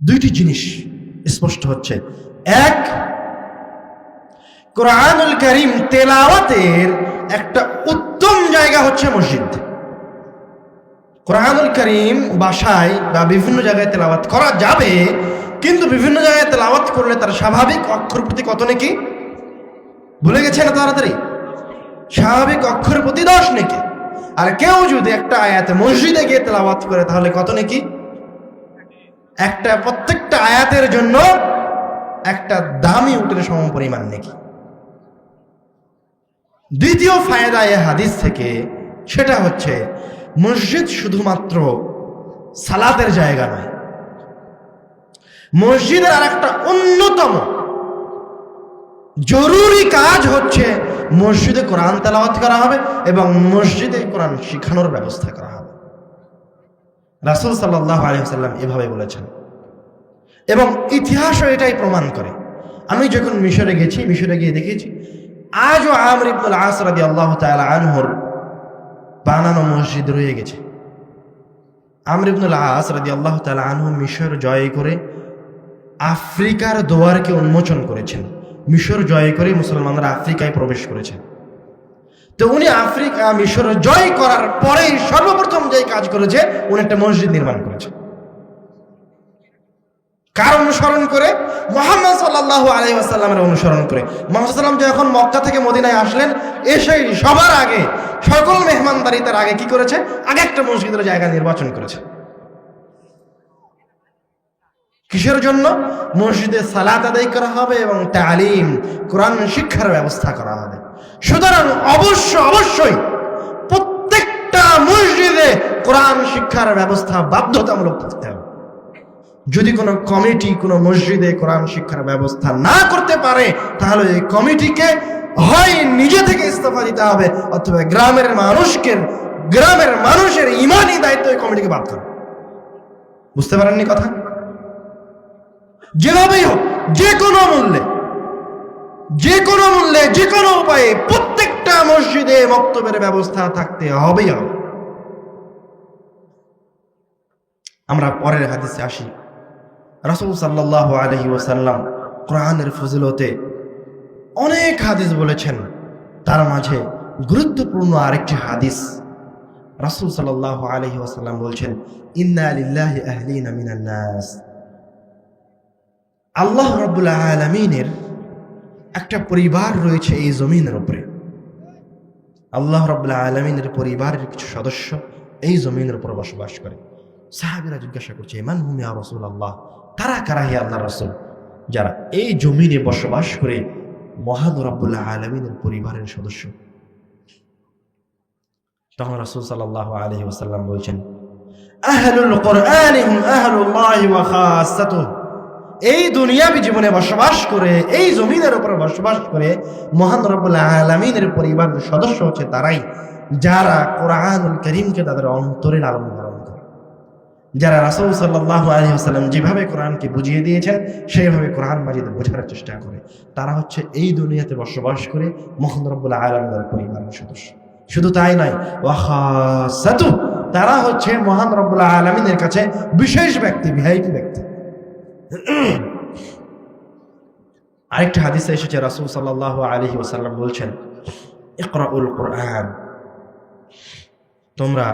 দুইটি জিনিস স্পষ্ট হচ্ছে। এক, কোরআনুল করিম তেলাওয়াতের একটা উত্তম জায়গা হচ্ছে মসজিদ। কোরআনুল করিম বাসায় বা বিভিন্ন জায়গায় তেলাওয়াত করা যাবে, কিন্তু বিভিন্ন জায়গায় তেলাওয়াত করলে তার স্বাভাবিক অক্ষর প্রতি কত নাকি? ভুলে গেছে না তাড়াতাড়ি? স্বাভাবিক অক্ষর প্রতি দশ নাকি। আর কেউ যদি একটা আয়াতে মসজিদে গিয়ে তেলাওয়াত করে তাহলে কত নাকি? একটা প্রত্যেকটা আয়াতের জন্য একটা দামি উটের সম পরিমাণ নাকি। দ্বিতীয় ফায়দা এ হাদিস থেকে, সেটা হচ্ছে মসজিদ শুধুমাত্র সালাতের জায়গা নয়, মসজিদের আর একটা অন্যতম জরুরি কাজ হচ্ছে মসজিদে কোরআন তেলাওয়াত করা হবে এবং মসজিদে কোরআন শিখানোর ব্যবস্থা করা হবে। রাসুল সাল্লাহ আলহিহাল্লাম এভাবে বলেছেন। এবং ইতিহাসও এটাই প্রমাণ করে। আমি যখন মিশরে গেছি, মিশরে গিয়ে দেখেছি, আজও আমর ইবনুল আসরাদি আল্লাহ তাআলা আনহর বানানো মসজিদ রয়ে গেছে। আমর আসরাদি আল্লাহ তাআলা আনহু মিশর জয় করে আফ্রিকার দোয়ারকে উন্মোচন করেছেন। মিশর জয় করে মুসলমানরা আফ্রিকায় প্রবেশ করেছেন তো উনি আফ্রিকা মিশর জয় করার পরেই সর্বপ্রথম যে কাজ করেছে, উনি একটা মসজিদ নির্মাণ করেছে। কার অনুসরণ করে? মোহাম্মদ সাল্লাহ আলাই আসাল্লামের অনুসরণ করে। মোহাম্মদ সাল্লাম যখন মক্কা থেকে মদিনায় আসলেন, এসেই সবার আগে, সকল মেহমানদারি তার আগে কি করেছে? আগে একটা মসজিদের জায়গা নির্বাচন করেছে। কিসের জন্য? মসজিদে সালাত আদায় করা হবে এবং তালিম, কোরআন শিক্ষার ব্যবস্থা করা হবে। সুতরাং অবশ্য, অবশ্যই প্রত্যেকটা মসজিদে কোরআন শিক্ষার ব্যবস্থা বাধ্যতামূলক করতে হবে। যদি কোনো কমিটি কোনো মসজিদে কোরআন শিক্ষার ব্যবস্থা না করতে পারে, তাহলে এই কমিটিকে হয় নিজে থেকে ইস্তফা দিতে হবে, অথবা গ্রামের মানুষকে, গ্রামের মানুষের ইমানই দায়িত্ব এই কমিটিকে বাদ করে বুঝতে পারেননি কথা? যেভাবেই হোক, যে কোনো মূল্যে যে কোনো মূল্যে যে কোনো উপায়ে প্রত্যেকটা মসজিদে বক্তব্যের ব্যবস্থা থাকতে হবে। আমরা পরের হাদিসে আসি। রাসুল সাল্লাহ আলহি ওসাল্লাম কোরআনের ফজিলতে অনেক হাদিস বলেছেন। তার মাঝে গুরুত্বপূর্ণ আরেকটি হাদিস। রাসুল সাল্লাহ আলহি ওসাল্লাম বলছেন, ইন্না আল্লাহ রব্বুল আলমিনের একটা পরিবার রয়েছে এই জমিনের উপরে। আল্লাহ রব্বুল্লাহ আলমিনের পরিবারের কিছু সদস্য এই জমিনের উপর বসবাস করে। সাহাবিরা জিজ্ঞাসা করছে ইমান হুমিয়া রসুল আল্লাহ কারা কারা হে আল্লাহ রসুল? যারা এই জমিনে বসবাস করে মহান রব্বুল্লাহ আলমিনের পরিবারের সদস্য। তখন রসুল সাল্লাহ আলহি ওসাল্লাম বলছেন, আহলুল কোরআন আহলুল্লাহি ওয়া খাসাতুহু। এই দুনিয়াবি জীবনে বসবাস করে, এই জমিনের উপর বসবাস করে মহান রব্বুল আলমিনের পরিবারের সদস্য হচ্ছে তারাই, যারা কোরআনুল করিমকে তাদের অন্তরে লালন পালন করে। যারা রাসৌল সাল্লাহ আলহিহাস্লাম যেভাবে কোরআনকে বুঝিয়ে দিয়েছেন, সেইভাবে কোরআন মাজিদে বোঝার চেষ্টা করে। তারা হচ্ছে এই দুনিয়াতে বসবাস করে মহান রব্বুল আলমের পরিবারের সদস্য। শুধু তাই নয় ওয়াহাসাতু তারা হচ্ছে মহান রব্বুল আলমিনের কাছে বিশেষ ব্যক্তি, ভিআইপি ব্যক্তি। আরেকটা হাদিসে এসেছে রাসুল সাল্লাহ আলহি ওসাল্লাম বলছেন ইকরাউল কোরআন তোমরা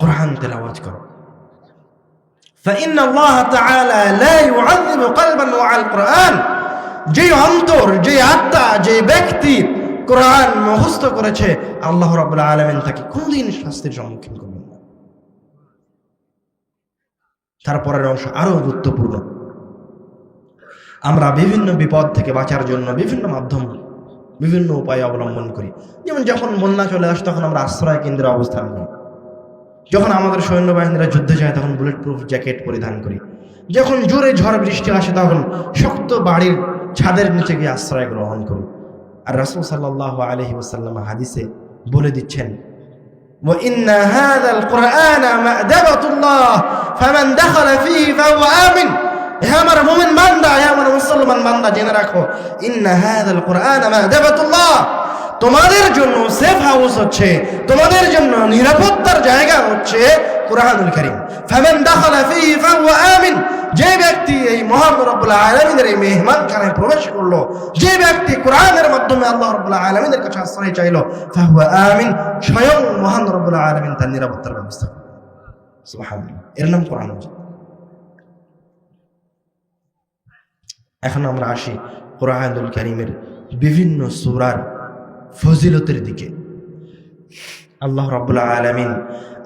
কোরআন তেলাওয়াত করো فإن الله تعالى لا يعذب قلبا وعى القرآن যে অন্তর যে আত্মা যে ব্যক্তি কোরআন মুখস্থ করেছে আল্লাহ রাব্বুল আলামিন তাকে কোনদিন শাস্তির সম্মুখীন করবেন না তারপরের অংশ আরো গুরুত্বপূর্ণ আমরা বিভিন্ন বিপদ থেকে বাঁচার জন্য বিভিন্ন মাধ্যম বিভিন্ন উপায় অবলম্বন করি যেমন যখন বন্যা চলে আসে তখন আমরা আশ্রয় কেন্দ্রে অবস্থান করি যখন আমাদের সৈন্যবাহিনীরা যুদ্ধে যায় তখন বুলেট প্রুফ জ্যাকেট পরিধান করি যখন জোরে ঝড় বৃষ্টি আসে তখন শক্ত বাড়ির ছাদের নিচে গিয়ে আশ্রয় গ্রহণ করি আর রাসুল সাল্লাহ আলহি ওসাল্লাম হাদিসে বলে দিচ্ছেন وإن هذا القرآن مأدبة الله فمن دخل فيه فهو آمن আমার মুমিন বান্দা, হে আমার মুসলমান বান্দা, জেনে রাখো, ইন্না হাযাল কোরআন মাদাবাতুল্লাহ তোমাদের জন্য সেফ হাউস হচ্ছে, তোমাদের জন্য নিরাপত্তার জায়গা হচ্ছে কোরআনুল কারীম। ফামান দাখালা ফীহি ফাহুয়া আমিন। যে ব্যক্তি এই মহান রব্বুল আলামিনের এই মেহমানখানায় প্রবেশ করল, যে ব্যক্তি কোরআনের মাধ্যমে আল্লাহ রব্বুল আলামিনের কাছে আশ্রয় চাইলো, ফাহুয়া আমিন, স্বয়ং মহান রব্বুল আলামিন তার নিরাপত্তার ব্যবস্থা সুবহানাল্লাহ। এর নাম কোরআন এখন আমরা আসি কোরআনুল করিমের বিভিন্ন সূরার ফজিলতের দিকে। আল্লাহ রাব্বুল আলামিন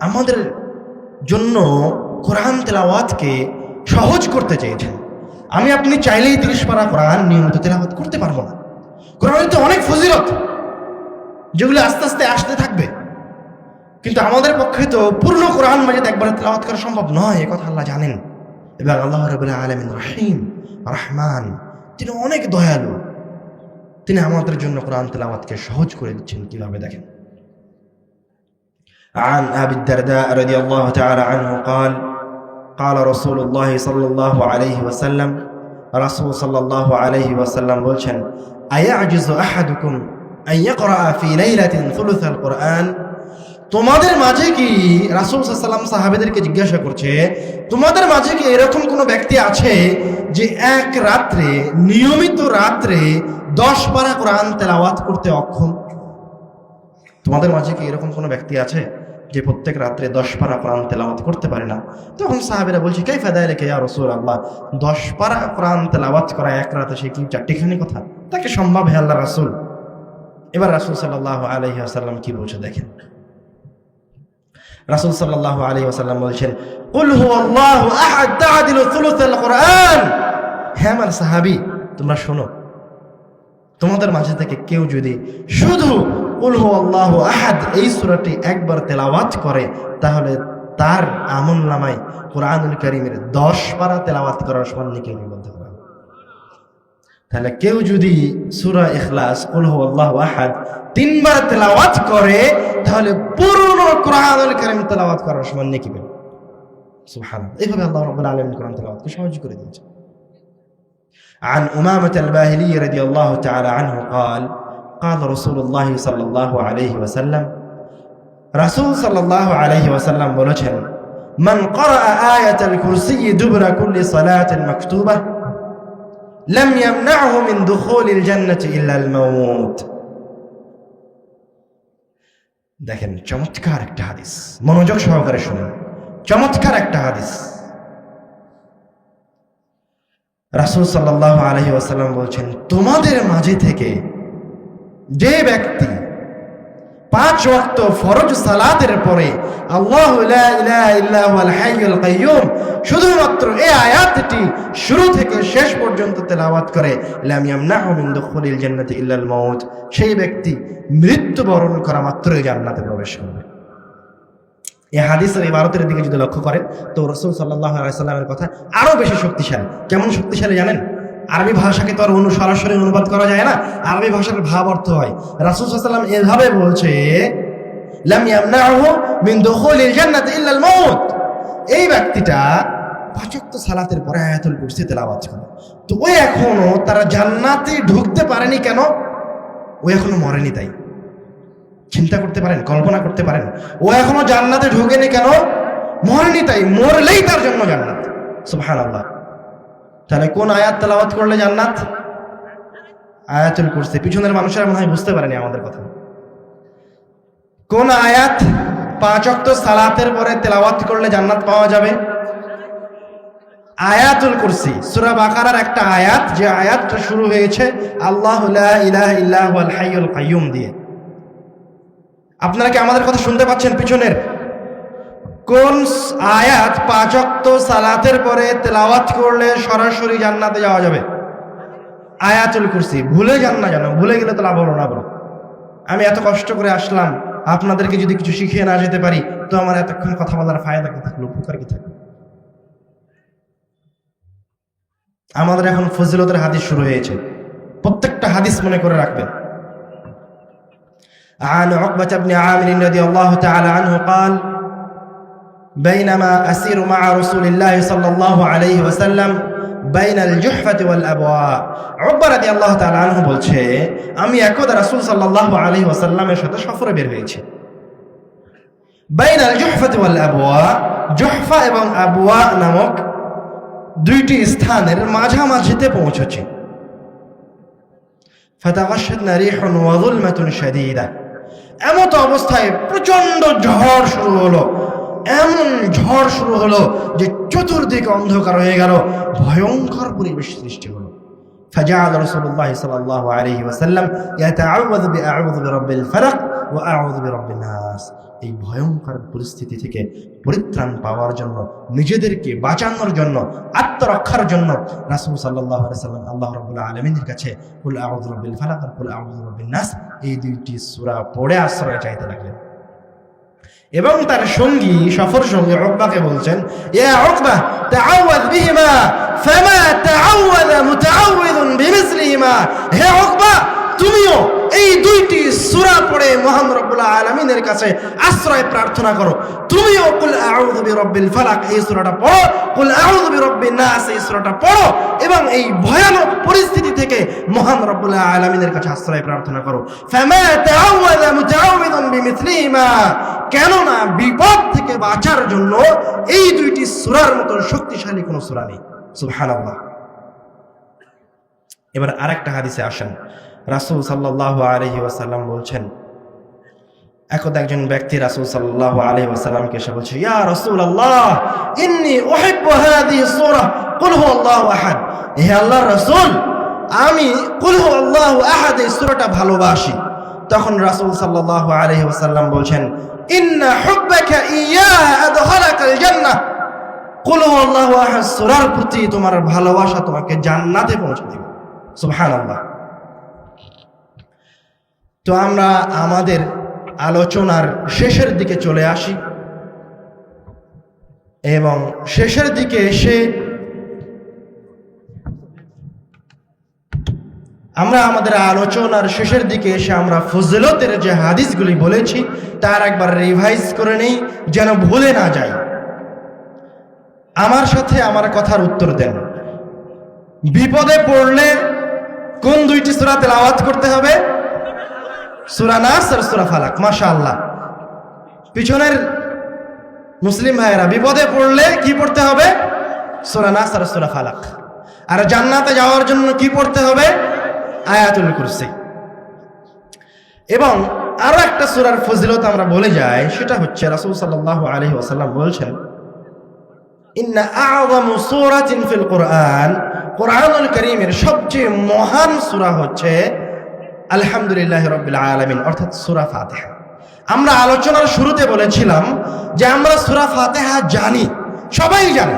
আমাদের জন্য কোরআন তেলাওয়াতকে সহজ করতে চেয়েছেন। আমি আপনি চাইলেই তিরিশ পারা কোরআন নিয়মিত তেলাওয়াত করতে পারব না। কোরআনের তো অনেক ফজিলত যেগুলো আস্তে আস্তে আসতে থাকবে। কিন্তু আমাদের পক্ষে তো পূর্ণ কোরআন মাজিদ একবার তেলাওয়াত করা সম্ভব নয়, এ কথা আল্লাহ জানেন। এবং আল্লাহ রাবুল্লাহ আলমিন রহিম রহমান তিনি অনেক দয়ালু তিনি আমাদের জন্য কোরআন তেলাওয়াতকে সহজ করে দিচ্ছেন কিভাবে দেখেন عن أبي الدرداء رضي الله تعالى عنه قال قال رسول الله صلى الله عليه وسلم رسول صلى الله عليه وسلم বলছেন أيعجز أحدكم أن يقرأ في ليلة ثلث القرآن তোমাদের মাঝে কি রাসুল সাল্লাম সাহাবেদেরকে জিজ্ঞাসা করছে, তোমাদের মাঝে কি এরকম কোনো ব্যক্তি আছে যে এক রাত্রে, নিয়মিত রাত্রে দশ পারা কোরআন তেলাওয়াত করতে অক্ষম? তোমাদের মাঝে কি এরকম কোনো ব্যক্তি আছে যে প্রত্যেক রাত্রে দশ পারা কোরআন তেলাওয়াত করতে পারে না? তখন সাহাবেরা বলছে কে ফায়দা রেখে ইয়া রসুল আল্লাহ দশ পারা কোরআন তেলাওয়াত করা এক রাতে সে কি চারটিখানি কথা? তাকে সম্ভব হে আল্লাহ রাসুল। এবার রাসুল সাল্লাহ আলহি আসাল্লাম কি বলছে দেখেন। রাসুল সাল্লাহ আলহি আসাল্লাম বলছেন, কুল হুয়াল্লাহু আহাদ তাআদিলু থুলুসাল কোরআন। হে আমার সাহাবী, তোমরা শোনো, তোমাদের মাঝে থেকে কেউ যদি শুধু উলহু আল্লাহ আহাদ এই সুরাটি একবার তেলাওয়াত করে, তাহলে তার আমল নামায় কোরআনুল করিমের দশ পারা তেলাওয়াত করার সমান নিকে লিপিবদ্ধ করা তাহলে কেউ যদি সুরা ইখলাস উলহু আল্লাহ আহাদ তিনবার তেলাওয়াত করে তাহলে পুরো কোরআনুল করিম তেলাওয়াত করার সমান নেকি পেল সুবহানাল্লাহ এইভাবে আল্লাহ রাব্বুল আলামিন কোরআন তেলাওয়াতকে সহজ করে দিয়েছে عن أمامة الباهلي رضي الله تعالى عنه قال قال رسول الله صلى الله عليه وسلم رسول صلى الله عليه وسلم বলেছেন من قرأ آية الكرسي دبر كل صلاة مكتوبة لم يمنعه من دخول الجنة إلا الموت দেখেন, চমৎকার একটা হাদিস। মনোযোগ সহকারে শুনুন। চমৎকার একটা হাদিস। রাসুল সাল্লাহ আলহি আসাল্লাম বলছেন, তোমাদের মাঝে থেকে যে ব্যক্তি পাঁচ ওয়াক্ত ফরজ সালাতের পরে আল্লাহ শুধুমাত্র এই আয়াতটি শুরু থেকে শেষ পর্যন্ত তেলাওয়াত করে জান্নাতি ইল্লাল সেই ব্যক্তি মৃত্যুবরণ করা মাত্রই জান্নাতে প্রবেশ করবে। এই হাদিসের দিকে যদি লক্ষ্য করেন, তো রসুল সাল্লাহ সাল্লামের কথা আরও বেশি শক্তিশালী। কেমন শক্তিশালী জানেন? আরবি ভাষাকে তো আর অনু সরাসরি অনুবাদ করা যায় না। আরবি ভাষার ভাব অর্থ হয়। রাসুল সাল্লাম এভাবে বলছে, লাম ইয়ামনাহু মিন দুখুলিল জান্নাতি এই ব্যক্তিটা পাঁচক্ত সালাতের পরে আয়াতুল কুরসি তেলাওয়াত করে। তো ওই এখনও তারা জান্নাতে ঢুকতে পারেনি কেন? ও এখনও মরেনি তাই। চিন্তা করতে পারেন, কল্পনা করতে পারেন। ও এখনও জান্নাতে ঢোকেনি কেন? মরেনি তাই। মরলেই তার জন্য জান্নাত। সুবহান আল্লাহ তাহলে কোন আয়াত তেলাওয়াত করলে জান্নাত? আয়াতুল কুরসি। পিছনের মানুষেরা মনে হয় বুঝতে পারেনি আমাদের কথা। কোন আয়াত পাঁচ অক্ত সালাতের পরে তেলাওয়াত করলে জান্নাত পাওয়া যাবে? আয়াতুল কুরসি। সূরা বাকারার একটা আয়াত, যে আয়াতটা শুরু হয়েছে, আল্লাহ ইলাহা ইল্লা হুয়াল হাইয়ুল কাইয়ুম দিয়ে। আপনারা কি আমাদের কথা শুনতে পাচ্ছেন পিছনের? কোন আয়াত পাঁচক্ত সালাতের পরে তেলাওয়াত করলে সরাসরি জান্নাতে যাওয়া যাবে আয়াতুল কুরসি ভুলে যান না জানো ভুলে গেলে তো লাভ হলো না বলো আমি এত কষ্ট করে আসলাম আপনাদেরকে যদি কিছু শিখিয়ে না যেতে পারি তো আমার এতক্ষণ কথা বলার ফায়দা কি থাকলো উপকার কি থাকলো আমাদের এখন ফজিলতের হাদিস শুরু হয়েছে প্রত্যেকটা হাদিস মনে করে রাখবেন عن عقبة بن عامر رضي الله تعالى عنه قال بينما أسير مع رسول الله صلى الله عليه وسلم بين الجحفة والأبواء عقبة رضي الله تعالى عنه বলছে আমি একদা রাসূল সাল্লাল্লাহু আলাইহি ওয়াসাল্লামের সাথে সফরে বের হয়েছি বাইনাল জুহফাতি ওয়াল আবওয়া জুহফা এবং আবওয়া নামক দুইটি স্থানের মাঝামাঝিতে পৌঁছেছি ফাতাগাশাতনা রিহুন ওয়া যুলমাতুন শাদীদা এমত অবস্থায় প্রচন্ড ঝড় শুরু হলো এমন ঝড় শুরু হলো যে চতুর্দিকে অন্ধকার হয়ে গেল ভয়ঙ্কর পরিবেশ সৃষ্টি হলো فجعل رسول الله صلى الله عليه وسلم يتعوذ بأعوذ برب الفلق وأعوذ برب الناس এই ভয়ঙ্কর পরিস্থিতি থেকে পরিত্রাণ পাওয়ার জন্য নিজেদেরকে বাঁচানোর জন্য আত্মরক্ষার জন্য রাসূল সাল্লাল্লাহু আলাইহি সাল্লাম আল্লাহ রাব্বুল আলামিনের কাছে কুল আউযু বিরাব্বিল ফালাক আর কুল আউযু বিরাব্বিন নাস এই দুইটি সূরা পড়ে আশ্রয় চাইতে লাগলেন এবং তার সঙ্গী সফর সঙ্গী উকবাকে বলছেন ইয়া উকবা তাআওয়াজ বিহিমা ফামা তাআওয়াজ মুতাআওয়িযুন বিমিসলিহিমা হে উকবা তুমিও এই দুইটি সূরা পড়ে মহান রব্বুল আলামিনের কাছে আশ্রয় প্রার্থনা করো। তুমিও কুল আউযু বিরাব্বিল ফালাক, এই সূরাটা পড়ো। কুল আউযু বিরাব্বিন নাস, এই সূরাটা পড়ো এবং এই ভয়ানক পরিস্থিতি থেকে মহান রব্বুল আলামিনের কাছে আশ্রয় প্রার্থনা করো। কেননা বিপদ থেকে বাঁচার জন্য এই দুইটি সূরার মতো শক্তিশালী কোনো সূরা নেই। সুবহানাল্লাহ। এবার আরেকটা হাদিসে আসেন। রাসূল সাল্লাল্লাহু আলাইহি ওয়াসাল্লাম বলছেন, একদা একজন ব্যক্তি রাসূল সাল্লাল্লাহু আলাইহি ওয়াসাল্লামকে এসে বলছে, ইয়া রাসূলুল্লাহ, ইন্নী উহিব্বু হাদিহি সূরা, কুল হুয়াল্লাহু আহাদ। হে আল্লাহর রাসূল, আমি কুল হুয়াল্লাহু আহাদ এই সূরাটা ভালোবাসি। তখন রাসূল সাল্লাল্লাহু আলাইহি ওয়াসাল্লাম বলছেন, ইন্না হুব্বাকা ইয়াহা আদখালাকাল জান্নাহ। কুল হুয়াল্লাহু আহাদ প্রতি তোমার ভালোবাসা তোমাকে জান্নাতে পৌঁছে দিবে। সুবহানাল্লাহ। তো আমরা আমাদের আলোচনার শেষের দিকে চলে আসি। এবং শেষের দিকে এসে আমরা আমাদের আলোচনার শেষের দিকে এসে আমরা ফজলতের যে হাদিসগুলি বলেছি, তার একবার রিভাইজ করে নেই, যেন ভুলে না যায় আমার সাথে আমার কথার উত্তর দেন। বিপদে পড়লে কোন দুইটি সুরা তেলাওয়াত করতে হবে? সুরা নাস আর সুরা ফালাক মাশা আল্লাহ পিছনের মুসলিম ভাইয়েরা, বিপদে পড়লে কি পড়তে হবে? সুরা নাস আর সুরা ফালাক। আর জান্নাতে যাওয়ার জন্য কি পড়তে হবে? আয়াতুল কুরসি। এবং আরও একটা সুরার ফজিলত আমরা বলে যাই, সেটা হচ্ছে রাসূল সাল্লাল্লাহু আলাইহি ওয়াসাল্লাম বলছেন কুরআন। কোরআনুল কারীমের সবচেয়ে মহান সূরা হচ্ছে আলহামদুলিল্লাহ রাব্বিল আলামিন, অর্থাৎ সূরা ফাতিহা। আমরা আলোচনার শুরুতে বলেছিলাম যে আমরা সূরা ফাতিহা জানি, সবাই জানি।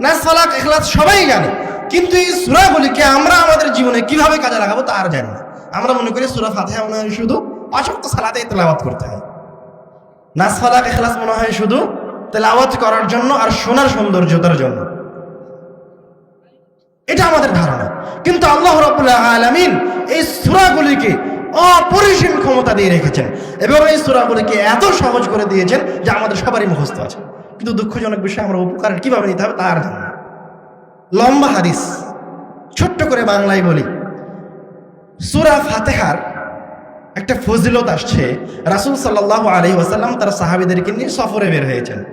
নাস ফালাক ইখলাস সবাই জানি। কিন্তু এই সূরাগুলিকে আমরা আমাদের জীবনে কীভাবে কাজে লাগাবো তা আর জানি না। আমরা মনে করি সূরা ফাতিহা মনে হয় শুধু পাঁচ ওয়াক্ত সালাতেই তেলাওয়াত করতে হয়। নাস ফালাক ইখলাস মনে হয় শুধু তেলাওয়াত করার জন্য আর শোনার সৌন্দর্যতার জন্য। এটা আমাদের ধারণা। কিন্তু আল্লাহ রাব্বুল আলামিন এই সুরাগুলিকে অপরিসীম ক্ষমতা দিয়ে রেখেছেন। এবং এই সুরাগুলিকে এত সহজ করে দিয়েছেন যে আমাদের সবারই মুখস্থ আছে। কিন্তু দুঃখজনক বিষয়, আমরা উপকার কীভাবে নিতে হবে তার জানি লম্বা হাদিস, ছোট্ট করে বাংলায় বলি। সুরা ফাতেহার একটা ফজিলত আসছে। রাসূল সাল্লাল্লাহু আলী ওয়াসাল্লাম তার সাহাবীদেরকে নিয়ে সফরে বের হয়েছেন।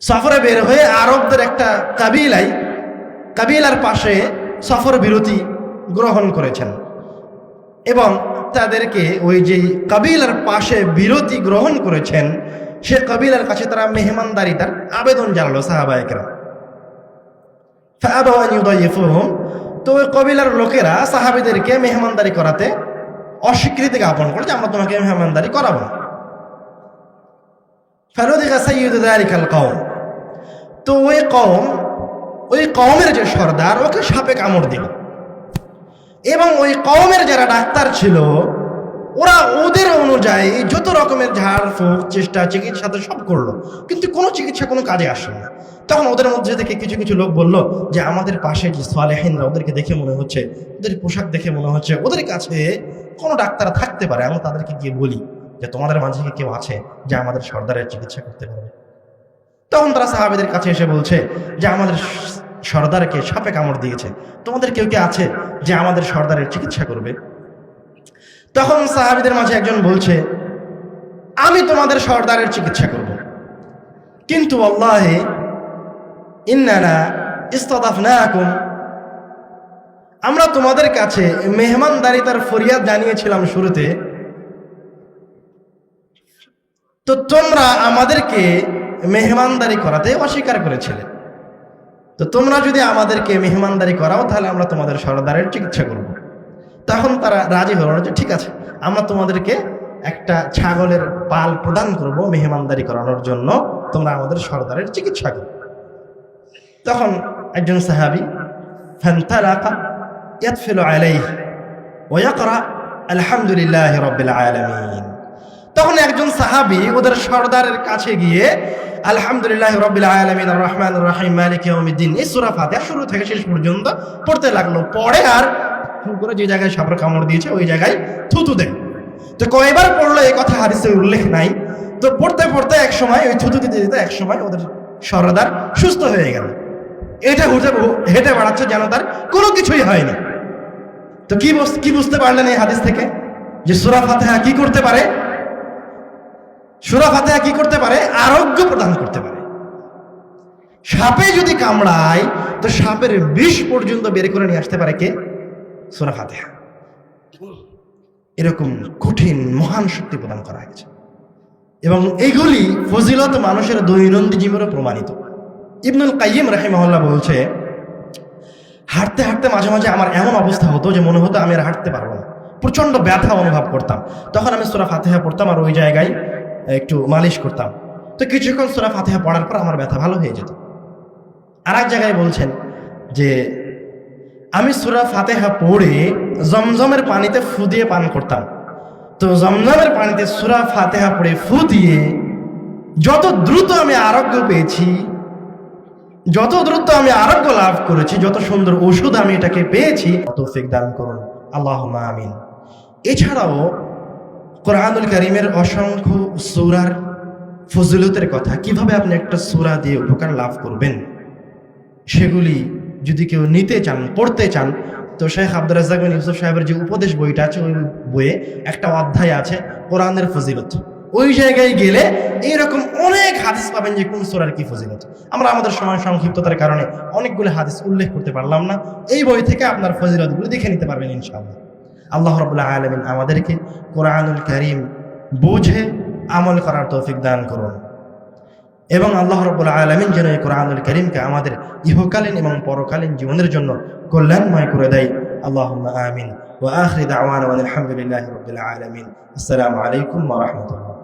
সফরে বের হয়ে আরবদের একটা কাবিলায় কাবিলার পাশে সফর বিরতি গ্রহণ করেছেন। এবং তাদেরকে ওই যে কাবিলার পাশে বিরতি গ্রহণ করেছেন, সে কাবিলার কাছে তারা মেহমানদারিতার আবেদন জানালো সাহাবায়করা তো ওই কবিলার লোকেরা সাহাবিদেরকে মেহমানদারি করাতে অস্বীকৃতি জ্ঞাপন করে যে, আমরা তোমাকে মেহমানদারি করাবো না। ফেরোদিকা সৈয়দ দারিকাল কওম, তো ওই কওম ওই কওমের যে সর্দার, ওকে সাপে কামড় দিল। এবং ওই কওমের যারা ডাক্তার ছিল, ওরা ওদের অনুযায়ী যত রকমের ঝাড় ফুঁক, চেষ্টা, চিকিৎসা তো সব করল। কিন্তু কোনো চিকিৎসা কোনো কাজে আসলো না। তখন ওদের মধ্যে থেকে কিছু কিছু লোক বলল যে, আমাদের পাশে যে সালেহিনরা, ওদেরকে দেখে মনে হচ্ছে, ওদের পোশাক দেখে মনে হচ্ছে, ওদের কাছে কোনো ডাক্তার থাকতে পারে আমরা তাদেরকে গিয়ে বলি যে, তোমাদের মাঝে কেউ আছে, যে আমাদের সর্দারের চিকিৎসা করতে পারবে? তখন তারা সাহাবিদের কাছে এসে বলছে যে, আমাদের সর্দারকে সাপে কামড় দিয়েছে। তোমাদের কেউ কে আছে যে আমাদের সর্দারের চিকিৎসা করবে? তখন সাহাবিদের মাঝে একজন বলছে, আমি তোমাদের সর্দারের চিকিৎসা করব। কিন্তু আল্লাহে, ইন্নানা ইস্তাদাফনাকুম। আমরা তোমাদের কাছে মেহমানদারিতার ফরিয়াদ জানিয়েছিলাম শুরুতে তো তোমরা আমাদেরকে মেহমানদারি করাতে অস্বীকার করেছিলে। তো তোমরা যদি আমাদেরকে মেহমানদারি করাও, তাহলে আমরা তোমাদের সর্দারের চিকিৎসা করব। তখন তারা রাজি হলো যে, ঠিক আছে, আমরা তোমাদেরকে একটা ছাগলের পাল প্রদান করব মেহমানদারি করানোর জন্য। তোমরা আমাদের সর্দারের চিকিৎসা করো। তখন একজন সাহাবি ফান্তালাকা ইয়াতফিলু আলাইহি ওয়া ইয়াকরা আলহামদুলিল্লাহি রাব্বিল আলামিন। তখন একজন সাহাবি ওদের সর্দারের কাছে গিয়ে, আলহামদুলিল্লাহ রবিল আলমিন রহমান রহিম, মালিক ইয়াউমিদ্দিন, এই ফাতিহা শুরু থেকে শেষ পর্যন্ত পড়তে লাগল। পড়ে আর করে যে জায়গায় সাপের কামড় দিয়েছে, ওই জায়গায় থুতু দেয়। তো কয়বার পড়ল এই কথা হাদিসে উল্লেখ নাই। তো পড়তে পড়তে এক সময়, ওই থুতু দিতে দিতে এক সময় ওদের সরদার সুস্থ হয়ে গেল। এটা হুটে হেঁটে বেড়াচ্ছে যেন তার কোনো কিছুই হয়নি। তো কি কি বুঝতে পারলেন এই হাদিস থেকে? যে সুরা ফাতেহা কি করতে পারে? সুরা ফাতেহা কি করতে পারে? আরোগ্য প্রদান করতে পারে। সাপে যদি কামড়ায়, তো সাপের বিষ পর্যন্ত বের করে নিয়ে আসতে পারে কে? সুরা ফাতেহা এরকম কঠিন, মহান শক্তি প্রদান করা হয়েছে। এবং এগুলি ফজিলত মানুষের দৈনন্দিন জীবনে প্রমাণিত। ইবনুল কাইম রাহিমহল্লা বলছে, হাঁটতে হাঁটতে মাঝে মাঝে আমার এমন অবস্থা হতো যে মনে হতো আমি আর হাঁটতে পারব না। প্রচণ্ড ব্যথা অনুভব করতাম। তখন আমি সুরা ফাতেহা পড়তাম আর ওই জায়গায় একটু মালিশ করতাম। তো কিছুক্ষণ সুরা ফাতেহা পড়ার পর আমার ব্যথা ভালো হয়ে যেত। আর এক জায়গায় বলছেন যে, আমি সুরা ফাতেহা পড়ে জমজমের পানিতে ফু দিয়ে পান করতাম। তো জমজমের পানিতে সুরা ফাতেহা পড়ে ফু দিয়ে যত দ্রুত আমি আরোগ্য পেয়েছি, যত দ্রুত আমি আরোগ্য লাভ করেছি, যত সুন্দর ওষুধ আমি এটাকে পেয়েছি, তৌফিক দান করুন। আল্লাহ আমিন। এছাড়াও কোরআনুল করিমের অসংখ্য সুরার ফজিলতের কথা, কীভাবে আপনি একটা সুরা দিয়ে উপকার লাভ করবেন? সেগুলি যদি কেউ নিতে চান, পড়তে চান, তো শেখ আব্দুল রাজাক ইউসুফ সাহেবের যে উপদেশ বইটা আছে, ওই বইয়ে একটা অধ্যায় আছে, কোরআনের ফজিলত। ওই জায়গায় গেলে এইরকম অনেক হাদিস পাবেন যে কোন সুরার কি ফজিলত। আমরা আমাদের সময় সংক্ষিপ্ততার কারণে অনেকগুলো হাদিস উল্লেখ করতে পারলাম না। এই বই থেকে আপনার ফজিলতগুলো দেখে নিতে পারবেন ইনশাআল্লাহ। আল্লাহ রবুল্লাহ আলমিন আমাদেরকে কোরআনুল করিম বুঝে আমল করার তৌফিক দান করুন। এবং আল্লাহ রবুল্লাহ আলমিন যেন এই কোরআনুল করিমকে আমাদের ইহকালীন এবং পরকালীন জীবনের জন্য কল্যাণময় করে দেয়। আল্লাহ আমিন। ও আখরিদ আওয়ান আলহামদুলিল্লাহ রবিল আলমিন। আসসালামু আলাইকুম রহমতুল্লাহ।